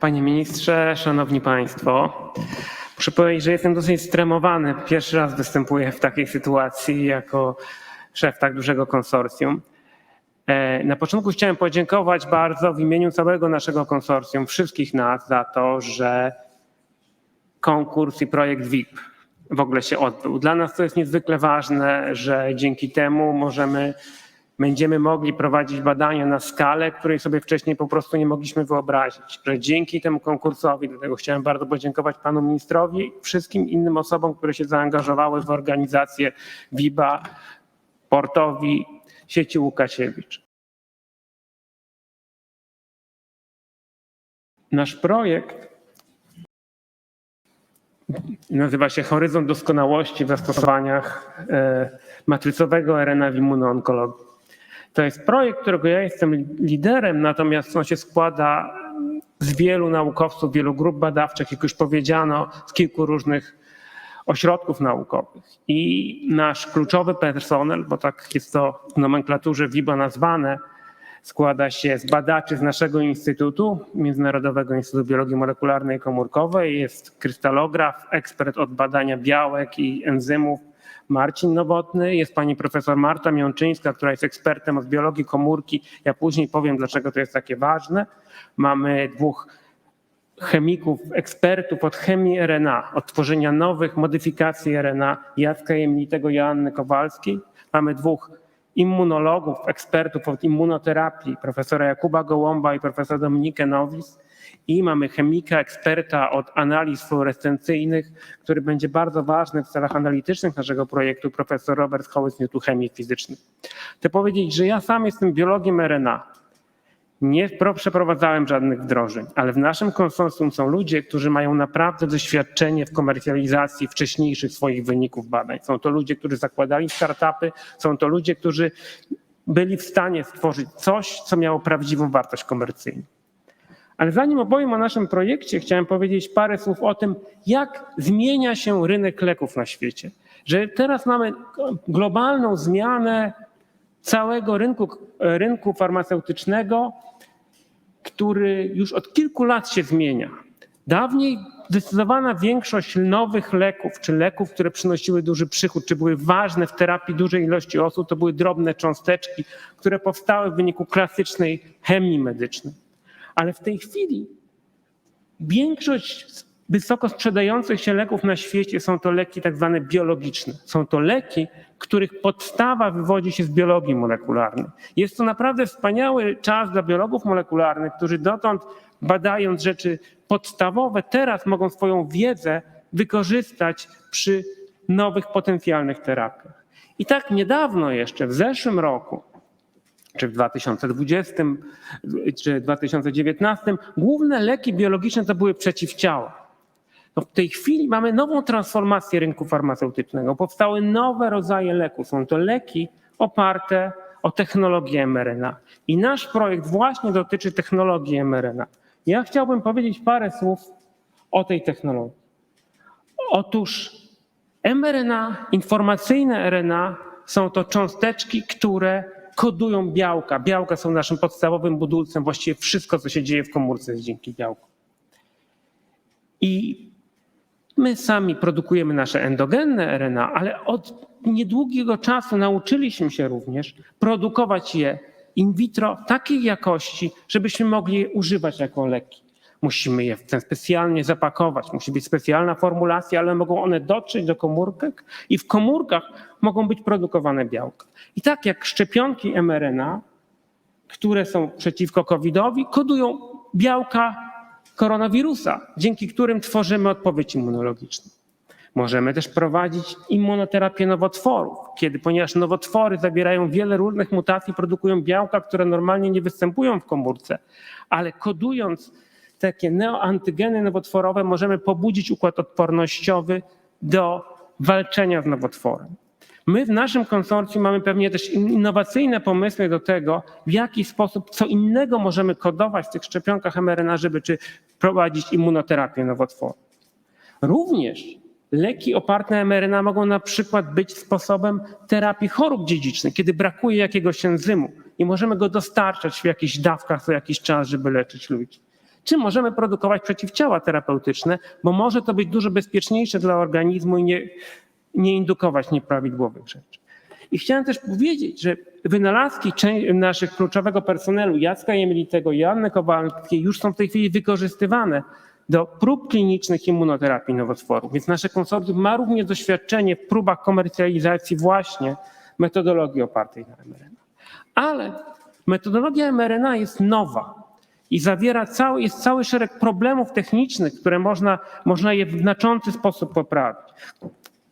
Panie ministrze, szanowni państwo. Muszę powiedzieć, że jestem dosyć stremowany. Pierwszy raz występuję w takiej sytuacji jako szef tak dużego konsorcjum. E, Na początku chciałem podziękować bardzo w imieniu całego naszego konsorcjum, wszystkich nas za to, że konkurs i projekt VIP w ogóle się odbył. Dla nas to jest niezwykle ważne, że dzięki temu możemy, będziemy mogli prowadzić badania na skalę, której sobie wcześniej po prostu nie mogliśmy wyobrazić. Że dzięki temu konkursowi, dlatego chciałem bardzo podziękować panu ministrowi i wszystkim innym osobom, które się zaangażowały w organizację WIBA, portowi sieci Łukasiewicz. Nasz projekt nazywa się Horyzont Doskonałości w zastosowaniach e, matrycowego RNA w immunoonkologii. To jest projekt, którego ja jestem liderem, natomiast on się składa z wielu naukowców, wielu grup badawczych, jak już powiedziano, z kilku różnych ośrodków naukowych. I nasz kluczowy personel, bo tak jest to w nomenklaturze WIBA nazwane, składa się z badaczy z naszego instytutu, Międzynarodowego Instytutu Biologii Molekularnej i Komórkowej. Jest krystalograf, ekspert od badania białek i enzymów Marcin Nowotny. Jest pani profesor Marta Miączyńska, która jest ekspertem od biologii komórki. Ja później powiem, dlaczego to jest takie ważne. Mamy dwóch chemików, ekspertów od chemii RNA, od tworzenia nowych modyfikacji RNA, Jacka Jemnitego, Joanny Kowalskiej. Mamy dwóch immunologów, ekspertów od immunoterapii, profesora Jakuba Gołąba i profesora Dominikę Nowis. I mamy chemika, eksperta od analiz fluorescencyjnych, który będzie bardzo ważny w celach analitycznych naszego projektu, profesor Robert z Instytutu Chemii Fizycznej. Chcę powiedzieć, że ja sam jestem biologiem RNA. Nie pro- przeprowadzałem żadnych wdrożeń, ale w naszym konsorcjum są ludzie, którzy mają naprawdę doświadczenie w komercjalizacji wcześniejszych swoich wyników badań. Są to ludzie, którzy zakładali startupy, są to ludzie, którzy byli w stanie stworzyć coś, co miało prawdziwą wartość komercyjną. Ale zanim opowiem o naszym projekcie, chciałem powiedzieć parę słów o tym, jak zmienia się rynek leków na świecie. Że teraz mamy globalną zmianę całego rynku, rynku farmaceutycznego, który już od kilku lat się zmienia. Dawniej zdecydowana większość nowych leków, czy leków, które przynosiły duży przychód, czy były ważne w terapii dużej ilości osób, to były drobne cząsteczki, które powstały w wyniku klasycznej chemii medycznej. Ale w tej chwili większość wysoko sprzedających się leków na świecie są to leki tak zwane biologiczne. Są to leki, których podstawa wywodzi się z biologii molekularnej. Jest to naprawdę wspaniały czas dla biologów molekularnych, którzy dotąd badając rzeczy podstawowe, teraz mogą swoją wiedzę wykorzystać przy nowych potencjalnych terapiach. I tak niedawno jeszcze, w zeszłym roku, czy w 2020, czy 2019, główne leki biologiczne to były przeciwciała. No w tej chwili mamy nową transformację rynku farmaceutycznego. Powstały nowe rodzaje leków. Są to leki oparte o technologię mRNA. I nasz projekt właśnie dotyczy technologii mRNA. Ja chciałbym powiedzieć parę słów o tej technologii. Otóż mRNA, informacyjne RNA są to cząsteczki, które kodują białka. Białka są naszym podstawowym budulcem. Właściwie wszystko, co się dzieje w komórce, jest dzięki białku. I my sami produkujemy nasze endogenne RNA, ale od niedługiego czasu nauczyliśmy się również produkować je in vitro takiej jakości, żebyśmy mogli je używać jako leki. Musimy je w ten specjalnie zapakować, musi być specjalna formulacja, ale mogą one dotrzeć do komórek i w komórkach mogą być produkowane białka. I tak jak szczepionki mRNA, które są przeciwko COVID-owi, kodują białka koronawirusa, dzięki którym tworzymy odpowiedź immunologiczną. Możemy też prowadzić immunoterapię nowotworów, kiedy, ponieważ nowotwory zawierają wiele różnych mutacji, produkują białka, które normalnie nie występują w komórce, ale kodując takie neoantygeny nowotworowe, możemy pobudzić układ odpornościowy do walczenia z nowotworem. My w naszym konsorcjum mamy pewnie też innowacyjne pomysły do tego, w jaki sposób co innego możemy kodować w tych szczepionkach mRNA, żeby czy prowadzić immunoterapię nowotworu. Również leki oparte na mRNA mogą na przykład być sposobem terapii chorób dziedzicznych, kiedy brakuje jakiegoś enzymu i możemy go dostarczać w jakichś dawkach co jakiś czas, żeby leczyć ludzi. Czy możemy produkować przeciwciała terapeutyczne, bo może to być dużo bezpieczniejsze dla organizmu i nie, nie indukować nieprawidłowych rzeczy. I chciałem też powiedzieć, że wynalazki naszych kluczowego personelu, Jacka Jemilitego i Joanny Kowalskiej, już są w tej chwili wykorzystywane do prób klinicznych immunoterapii nowotworów. Więc nasze konsorcjum ma również doświadczenie w próbach komercjalizacji właśnie metodologii opartej na mRNA. Ale metodologia mRNA jest nowa i zawiera cały, jest cały szereg problemów technicznych, które można, można je w znaczący sposób poprawić.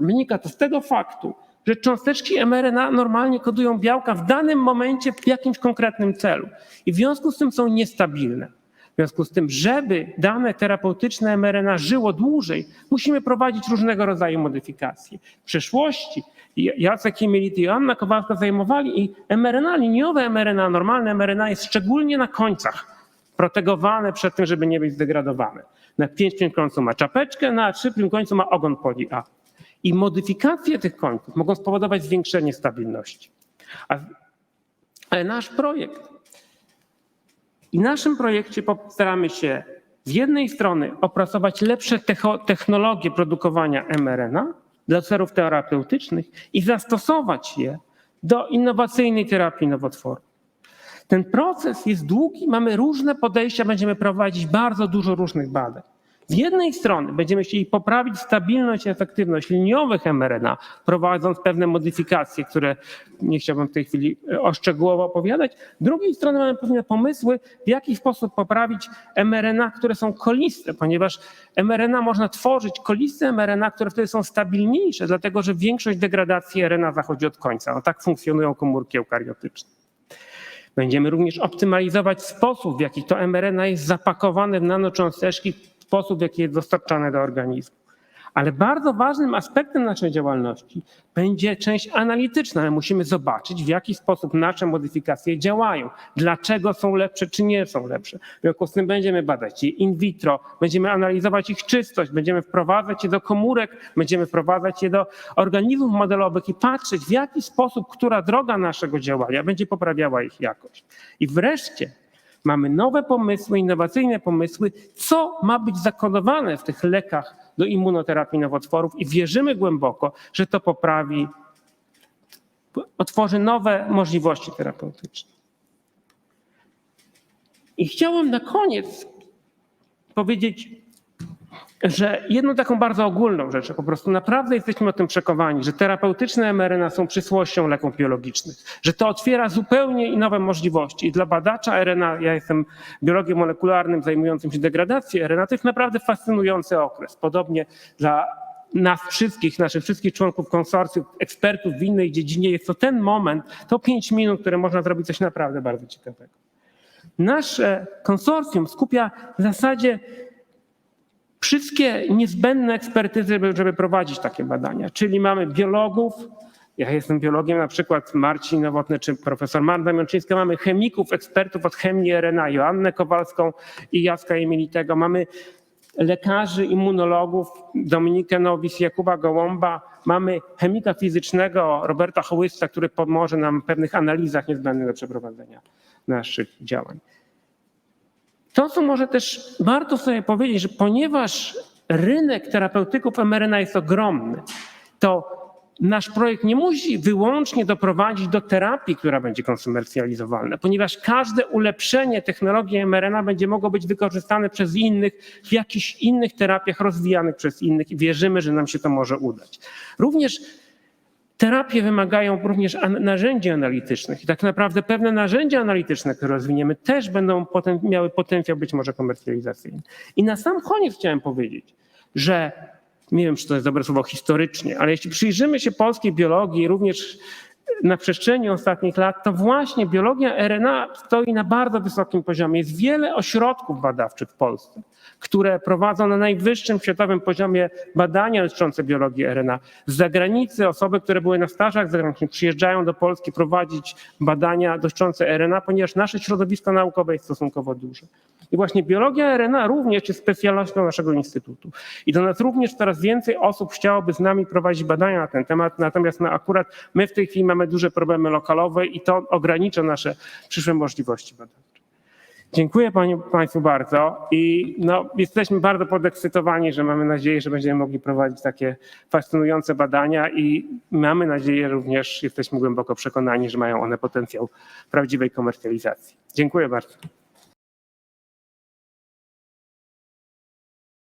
Wynika to z tego faktu, że cząsteczki mRNA normalnie kodują białka w danym momencie w jakimś konkretnym celu i w związku z tym są niestabilne. W związku z tym, żeby dane terapeutyczne mRNA żyło dłużej, musimy prowadzić różnego rodzaju modyfikacje. W przeszłości Jacek Jemielit i Joanna Kowalska zajmowali i mRNA, liniowe mRNA, normalne mRNA jest szczególnie na końcach protegowane przed tym, żeby nie być zdegradowane. Na 5 końcu ma czapeczkę, na 3 końcu ma ogon poli A. I modyfikacje tych końców mogą spowodować zwiększenie stabilności. A, ale nasz projekt i naszym projekcie postaramy się z jednej strony opracować lepsze technologie produkowania mRNA dla celów terapeutycznych i zastosować je do innowacyjnej terapii nowotworów. Ten proces jest długi, mamy różne podejścia, będziemy prowadzić bardzo dużo różnych badań. Z jednej strony będziemy chcieli poprawić stabilność i efektywność liniowych mRNA, prowadząc pewne modyfikacje, które nie chciałbym w tej chwili e, szczegółowo opowiadać. Z drugiej strony mamy pewne pomysły, w jaki sposób poprawić mRNA, które są koliste, ponieważ mRNA można tworzyć, koliste mRNA, które wtedy są stabilniejsze, dlatego że większość degradacji RNA zachodzi od końca. No, tak funkcjonują komórki eukariotyczne. Będziemy również optymalizować sposób, w jaki to mRNA jest zapakowane w nanocząsteczki, sposób, w jaki jest dostarczane do organizmu. Ale bardzo ważnym aspektem naszej działalności będzie część analityczna. My musimy zobaczyć, w jaki sposób nasze modyfikacje działają, dlaczego są lepsze, czy nie są lepsze. W związku z tym będziemy badać je in vitro, będziemy analizować ich czystość, będziemy wprowadzać je do komórek, będziemy wprowadzać je do organizmów modelowych i patrzeć, w jaki sposób, która droga naszego działania będzie poprawiała ich jakość. I wreszcie mamy nowe pomysły, innowacyjne pomysły, co ma być zakodowane w tych lekach do immunoterapii nowotworów i wierzymy głęboko, że to poprawi, otworzy nowe możliwości terapeutyczne. I chciałem na koniec powiedzieć, że jedną taką bardzo ogólną rzecz, po prostu naprawdę jesteśmy o tym przekonani, że terapeutyczne mRNA są przysłością leków biologicznych, że to otwiera zupełnie nowe możliwości. I dla badacza RNA, ja jestem biologiem molekularnym zajmującym się degradacją RNA, to jest naprawdę fascynujący okres. Podobnie dla nas wszystkich, naszych wszystkich członków konsorcjum, ekspertów w innej dziedzinie, jest to ten moment, to pięć minut, które można zrobić coś naprawdę bardzo ciekawego. Nasze konsorcjum skupia w zasadzie wszystkie niezbędne ekspertyzy, żeby, prowadzić takie badania. Czyli mamy biologów, ja jestem biologiem, na przykład Marcin Nowotny czy profesor Marta Mączyńska, mamy chemików, ekspertów od chemii RNA, Joannę Kowalską i Jacka Emilitego, mamy lekarzy, immunologów, Dominikę Nowis, Jakuba Gołąba, mamy chemika fizycznego Roberta Hołysta, który pomoże nam w pewnych analizach niezbędnych do przeprowadzenia naszych działań. To, co może też warto sobie powiedzieć, że ponieważ rynek terapeutyków mRNA jest ogromny, to nasz projekt nie musi wyłącznie doprowadzić do terapii, która będzie komercjalizowalna, ponieważ każde ulepszenie technologii mRNA będzie mogło być wykorzystane przez innych w jakichś innych terapiach rozwijanych przez innych i wierzymy, że nam się to może udać. Również Terapie wymagają również narzędzi analitycznych i tak naprawdę pewne narzędzia analityczne, które rozwiniemy, też będą potem miały potencjał być może komercjalizacyjny. I na sam koniec chciałem powiedzieć, że nie wiem, czy to jest dobre słowo historycznie, ale jeśli przyjrzymy się polskiej biologii również na przestrzeni ostatnich lat, to właśnie biologia RNA stoi na bardzo wysokim poziomie. Jest wiele ośrodków badawczych w Polsce, które prowadzą na najwyższym światowym poziomie badania dotyczące biologii RNA. Z zagranicy osoby, które były na stażach zagranicznych, przyjeżdżają do Polski prowadzić badania dotyczące RNA, ponieważ nasze środowisko naukowe jest stosunkowo duże. I właśnie biologia RNA również jest specjalnością naszego instytutu. I do nas również coraz więcej osób chciałoby z nami prowadzić badania na ten temat, natomiast no akurat my w tej chwili mamy duże problemy lokalowe i to ogranicza nasze przyszłe możliwości badawcze. Dziękuję pani, Państwu bardzo i no, jesteśmy bardzo podekscytowani, że mamy nadzieję, że będziemy mogli prowadzić takie fascynujące badania i mamy nadzieję również, jesteśmy głęboko przekonani, że mają one potencjał prawdziwej komercjalizacji. Dziękuję bardzo.